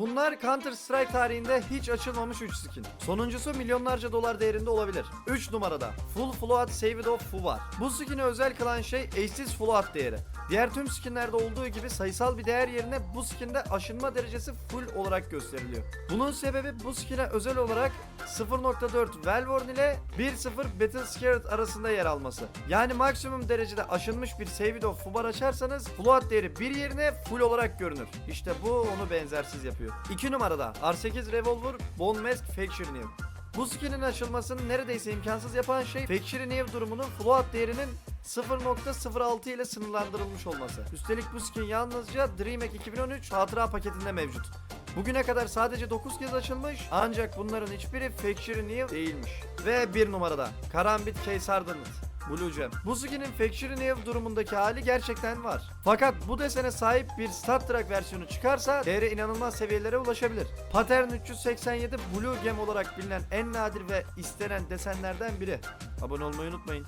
Bunlar Counter Strike tarihinde hiç açılmamış 3 skin. Sonuncusu milyonlarca dolar değerinde olabilir. 3 numarada Full Float Save It Off Fu var. Bu skin'i özel kılan şey eşsiz float değeri. Diğer tüm skinlerde olduğu gibi sayısal bir değer yerine bu skinde aşınma derecesi full olarak gösteriliyor. Bunun sebebi bu skin'e özel olarak 0.4 Velvorn ile 1.0 Battle Scared arasında yer alması. Yani maksimum derecede aşınmış bir Save It Off Fubar açarsanız float değeri bir yerine full olarak görünür. İşte bu onu benzersiz yapıyor. 2 numarada R8 Revolver Bone Mask Factory New. Bu skinin açılmasını neredeyse imkansız yapan şey Factory New durumunun float değerinin 0.06 ile sınırlandırılmış olması. Üstelik bu skin yalnızca DreamHack 2013 hatıra paketinde mevcut. Bugüne kadar sadece 9 kez açılmış ancak bunların hiçbiri Factory New değilmiş. Ve bir numarada Karambit Case Hardened. Blue Gem. Bu skinin durumundaki hali gerçekten var. Fakat bu desene sahip bir Stat Track versiyonu çıkarsa değeri inanılmaz seviyelere ulaşabilir. Pattern 387 Blue Gem olarak bilinen en nadir ve istenen desenlerden biri. Abone olmayı unutmayın.